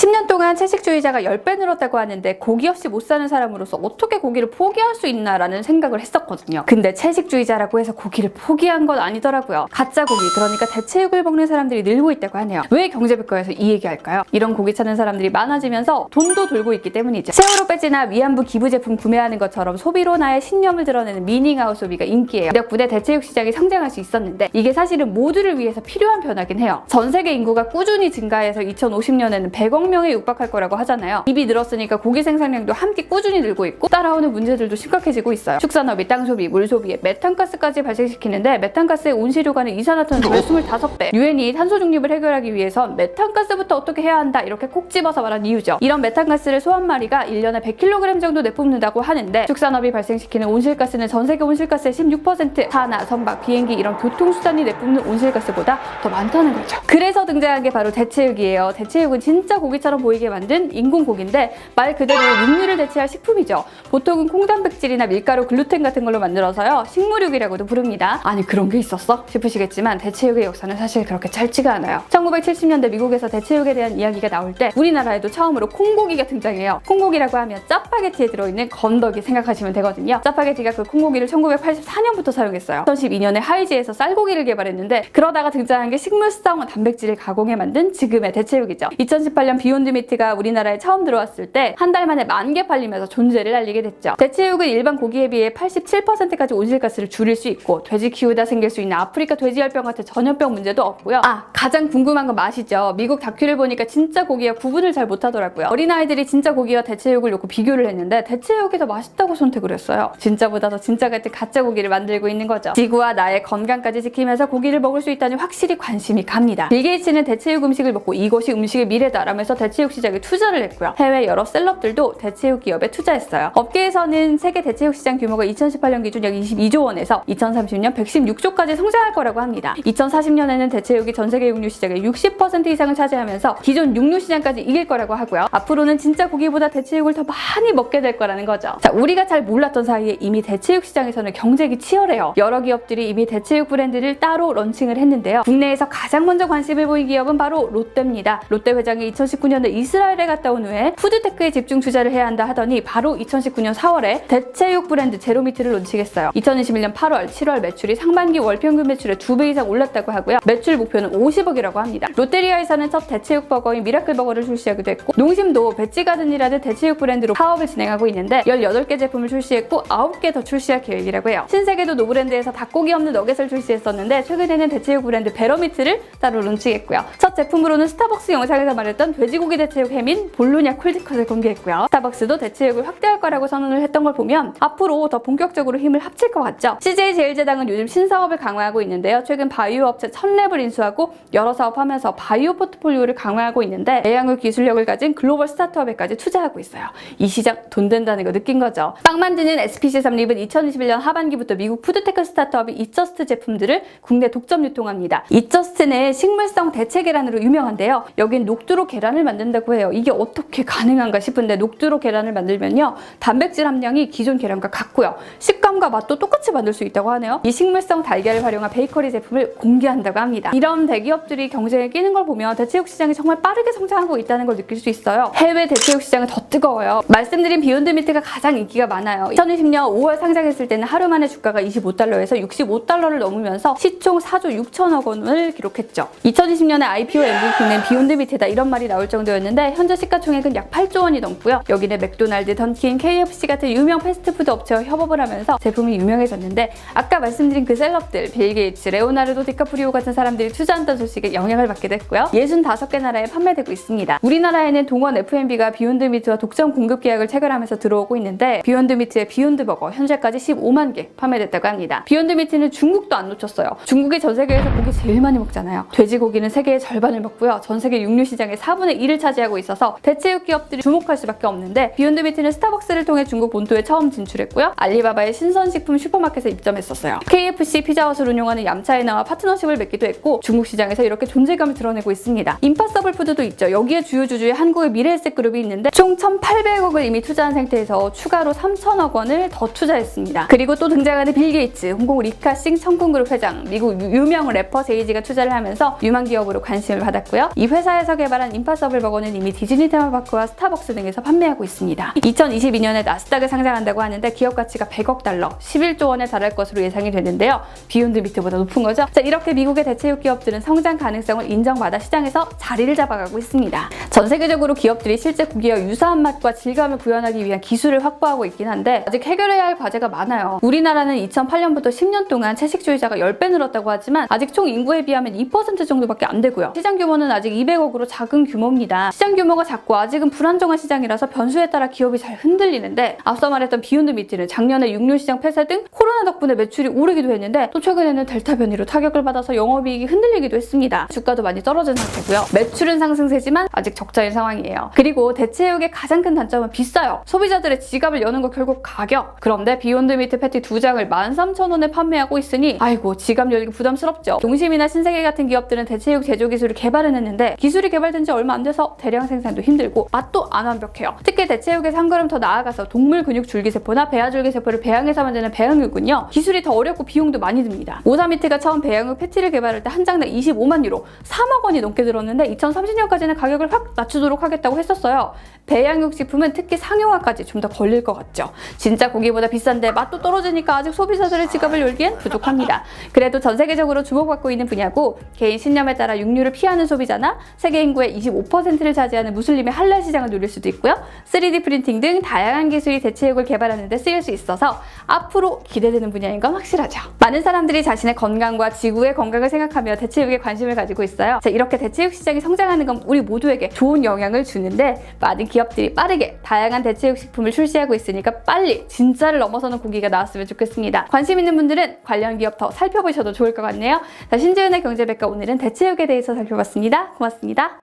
10년 동안 채식주의자가 10배 늘었다고 하는데 고기 없이 못 사는 사람으로서 어떻게 고기를 포기할 수 있나라는 생각을 했었거든요. 근데 채식주의자라고 해서 고기를 포기한 건 아니더라고요. 가짜 고기, 그러니까 대체육을 먹는 사람들이 늘고 있다고 하네요. 왜 경제백과에서 이 얘기할까요? 이런 고기 찾는 사람들이 많아지면서 돈도 돌고 있기 때문이죠. 세월호 배지나 위안부 기부 제품 구매하는 것처럼 소비로 나의 신념을 드러내는 미닝아웃 소비가 인기예요. 덕분에 대체육 시장이 성장할 수 있었는데 이게 사실은 모두를 위해서 필요한 변화긴 해요. 전 세계 인구가 꾸준히 증가해서 2050년에는 100억 명에 육박할 거라고 하잖아요. 입이 늘었으니까 고기 생산량도 함께 꾸준히 늘고 있고 따라오는 문제들도 심각해지고 있어요. 축산업이 땅 소비, 물 소비에 메탄가스까지 발생시키는데 메탄가스의 온실효과는 이산화탄소의 25배. 유엔이 탄소 중립을 해결하기 위해선 메탄가스부터 어떻게 해야 한다 이렇게 콕 집어서 말한 이유죠. 이런 메탄가스를 소 한 마리가 1년에 100kg 정도 내뿜는다고 하는데 축산업이 발생시키는 온실가스는 전 세계 온실가스의 16% 산화, 선박, 비행기 이런 교통수단이 내뿜는 온실가스보다 더 많다는 거죠. 그래서 등장한 게 바로 대체육이에요. 대체육은 진짜 고기 처럼 보이게 만든 인공 고기인데 말 그대로 육류를 대체할 식품이죠. 보통은 콩단백질이나 밀가루, 글루텐 같은 걸로 만들어서요. 식물육이라고도 부릅니다. 아니 그런 게 있었어? 싶으시겠지만 대체육의 역사는 사실 그렇게 짧지가 않아요. 1970년대 미국에서 대체육에 대한 이야기가 나올 때 우리나라에도 처음으로 콩고기가 등장해요. 콩고기라고 하면 짜파게티에 들어있는 건더기 생각하시면 되거든요. 짜파게티가 그 콩고기를 1984년부터 사용했어요. 2012년에 하이지에서 쌀고기를 개발했는데 그러다가 등장한 게 식물성 단백질을 가공해 만든 지금의 대체육이죠. 2018년 비 욘드 미트가 우리나라에 처음 들어왔을 때 한 달 만에 만 개 팔리면서 존재를 알리게 됐죠. 대체육은 일반 고기에 비해 87%까지 온실가스를 줄일 수 있고 돼지 키우다 생길 수 있는 아프리카 돼지열병 같은 전염병 문제도 없고요. 아 가장 궁금한 건 맛이죠. 미국 다큐를 보니까 진짜 고기와 구분을 잘 못하더라고요. 어린아이들이 진짜 고기와 대체육을 놓고 비교를 했는데 대체육이 더 맛있다고 선택을 했어요. 진짜보다 더 진짜 같은 가짜 고기를 만들고 있는 거죠. 지구와 나의 건강까지 지키면서 고기를 먹을 수 있다니 확실히 관심이 갑니다. 빌 게이츠는 대체육 음식을 먹고 이것이 음식의 미래다라면서 대체육 시장에 투자를 했고요. 해외 여러 셀럽들도 대체육 기업에 투자했어요. 업계에서는 세계 대체육 시장 규모가 2018년 기준 약 22조 원에서 2030년 116조까지 성장할 거라고 합니다. 2040년에는 대체육이 전 세계 육류 시장의 60% 이상을 차지하면서 기존 육류 시장까지 이길 거라고 하고요. 앞으로는 진짜 고기보다 대체육을 더 많이 먹게 될 거라는 거죠. 자, 우리가 잘 몰랐던 사이에 이미 대체육 시장에서는 경쟁이 치열해요. 여러 기업들이 이미 대체육 브랜드를 따로 런칭을 했는데요. 국내에서 가장 먼저 관심을 보인 기업은 바로 롯데입니다. 롯데 회장이 2019 년에 이스라엘에 갔다 온 후에 푸드테크에 집중 투자를 해야 한다 하더니 바로 2019년 4월에 대체육 브랜드 제로미트를 론칭했어요. 2021년 8월, 7월 매출이 상반기 월 평균 매출의 2배 이상 올랐다고 하고요. 매출 목표는 50억이라고 합니다. 롯데리아에서는 첫 대체육 버거인 미라클 버거를 출시하기도 했고 농심도 배지가든이라는 대체육 브랜드로 사업을 진행하고 있는데 18개 제품을 출시했고 9개 더 출시할 계획이라고 해요. 신세계도 노브랜드에서 닭고기 없는 너겟을 출시했었는데 최근에는 대체육 브랜드 베러미트를 따로 론칭했고요. 첫 제품으로는 스타벅스 영상에서 말했던 돼지고기 대체육 햄인 볼로냐 콜드컷을 공개했고요. 스타벅스도 대체육을 확대할 거라고 선언을 했던 걸 보면 앞으로 더 본격적으로 힘을 합칠 것 같죠. CJ 제일제당은 요즘 신사업을 강화하고 있는데요. 최근 바이오 업체 천랩을 인수하고 여러 사업하면서 바이오 포트폴리오를 강화하고 있는데 내양의 기술력을 가진 글로벌 스타트업에까지 투자하고 있어요. 이 시장 돈 된다는 거 느낀 거죠. 빵 만드는 SPC 삼립은 2021년 하반기부터 미국 푸드테크 스타트업인 이저스트 제품들을 국내 독점 유통합니다. 이저스트는 식물성 대체 계란으로 유명한데요. 여긴 녹두로 계란을 만든다고 해요. 이게 어떻게 가능한가 싶은데 녹두로 계란을 만들면요. 단백질 함량이 기존 계란과 같고요. 식감과 맛도 똑같이 만들 수 있다고 하네요. 이 식물성 달걀을 활용한 베이커리 제품을 공개한다고 합니다. 이런 대기업들이 경쟁에 끼는 걸 보면 대체육 시장이 정말 빠르게 성장하고 있다는 걸 느낄 수 있어요. 해외 대체육 시장은 더 뜨거워요. 말씀드린 비욘드 미트가 가장 인기가 많아요. 2020년 5월 상장했을 때는 하루 만에 주가가 25달러에서 65달러를 넘으면서 시총 4조 6천억 원을 기록했죠. 2020년에 IPO MVP는 비욘드 미트다 이런 말이 나올 정도였는데 현재 시가총액은 약 8조 원이 넘고요. 여기는 맥도날드, 던킨, KFC 같은 유명 패스트푸드 업체와 협업을 하면서 제품이 유명해졌는데 아까 말씀드린 그 셀럽들 빌 게이츠, 레오나르도 디카프리오 같은 사람들이 투자한다는 소식에 영향을 받게 됐고요. 65개 나라에 판매되고 있습니다. 우리나라에는 동원 F&B가 비욘드 미트와 독점 공급 계약을 체결하면서 들어오고 있는데 비욘드 미트의 비욘드 버거 현재까지 15만 개 판매됐다고 합니다. 비욘드 미트는 중국도 안 놓쳤어요. 중국이 전 세계에서 고기 제일 많이 먹잖아요. 돼지고기는 세계의 절반을 먹고요. 전 세계 육류 시장의 4분의 1을 차지하고 있어서 대체육 기업들이 주목할 수밖에 없는데 비욘드 미트는 스타벅스를 통해 중국 본토에 처음 진출했고요. 알리바바의 신선식품 슈퍼마켓에 입점했었어요. KFC 피자헛을 운영하는 얌차이나와 파트너십을 맺기도 했고 중국 시장에서 이렇게 존재감을 드러내고 있습니다. 임파서블 푸드도 있죠. 여기에 주요 주주에 한국의 미래에셋 그룹이 있는데 총 1,800억을 이미 투자한 상태에서 추가로 3천억 원을 더 투자했습니다. 그리고 또 등장하는 빌 게이츠, 홍콩 리카싱 청군그룹 회장, 미국 유- 유명 래퍼 제이지가 투자를 하면서 유망 기업으로 관심을 받았고요. 이 회사에서 개발한 임파서블 버거는 이미 디즈니 테마파크와 스타벅스 등에서 판매하고 있습니다. 2022년에 나스닥에 상장한다고 하는데 기업 가치가 100억 달러, 11조 원에 달할 것으로 예상이 되는데요. 비욘드 미트보다 높은 거죠. 자, 이렇게 미국의 대체육 기업들은 성장 가능성을 인정받아 시장에서 자리를 잡아가고 있습니다. 전 세계적으로 기업들이 실제 고기와 유사한 맛과 질감을 구현하기 위한 기술을 확보하고 있긴 한데 아직 해결해야 할 과제가 많아요. 우리나라는 2008년부터 10년 동안 채식주의자가 10배 늘었다고 하지만 아직 총 인구에 비하면 2% 정도밖에 안 되고요. 시장 규모는 아직 200억으로 작은 규모입니다. 시장 규모가 작고 아직은 불안정한 시장이라서 변수에 따라 기업이 잘 흔들리는데 앞서 말했던 비욘드 미트는 작년에 육류 시장 폐쇄 등 코로나 덕분에 매출이 오르기도 했는데 또 최근에는 델타 변이로 타격을 받아서 영업이익이 흔들리기도 했습니다. 주가도 많이 떨어진 상태고요. 매출은 상승세지만 아직 적 자인 상황이에요. 그리고 대체육의 가장 큰 단점은 비싸요. 소비자들의 지갑을 여는 거 결국 가격. 그런데 비욘드 미트 패티 두 장을 13,000원에 판매하고 있으니 아이고 지갑 열기 부담스럽죠. 동심이나 신세계 같은 기업들은 대체육 제조 기술을 개발해냈는데 기술이 개발된 지 얼마 안 돼서 대량 생산도 힘들고 맛도 안 완벽해요. 특히 대체육에서 한 걸음 더 나아가서 동물 근육 줄기세포나 배아 줄기세포를 배양해서 만드는 배양육은요 기술이 더 어렵고 비용도 많이 듭니다. 오사미트가 처음 배양육 패티를 개발할 때 한 장당 25만 유로, 3억 원이 넘게 들었는데 2030년까지는 가격을 확 낮추도록 하겠다고 했었어요. 배양육 식품은 특히 상용화까지 좀 더 걸릴 것 같죠. 진짜 고기보다 비싼데 맛도 떨어지니까 아직 소비자들의 지갑을 열기엔 부족합니다. 그래도 전 세계적으로 주목받고 있는 분야고 개인 신념에 따라 육류를 피하는 소비자나 세계 인구의 25%를 차지하는 무슬림의 할랄 시장을 누릴 수도 있고요. 3D 프린팅 등 다양한 기술이 대체육을 개발하는 데 쓰일 수 있어서 앞으로 기대되는 분야인 건 확실하죠. 많은 사람들이 자신의 건강과 지구의 건강을 생각하며 대체육에 관심을 가지고 있어요. 자, 이렇게 대체육 시장이 성장하는 건 우리 모두에게 좋은 영향을 주는데 많은 기업들이 빠르게 다양한 대체육 식품을 출시하고 있으니까 빨리 진짜를 넘어서는 고기가 나왔으면 좋겠습니다. 관심 있는 분들은 관련 기업 더 살펴보셔도 좋을 것 같네요. 자, 신지은의 경제백과 오늘은 대체육에 대해서 살펴봤습니다. 고맙습니다.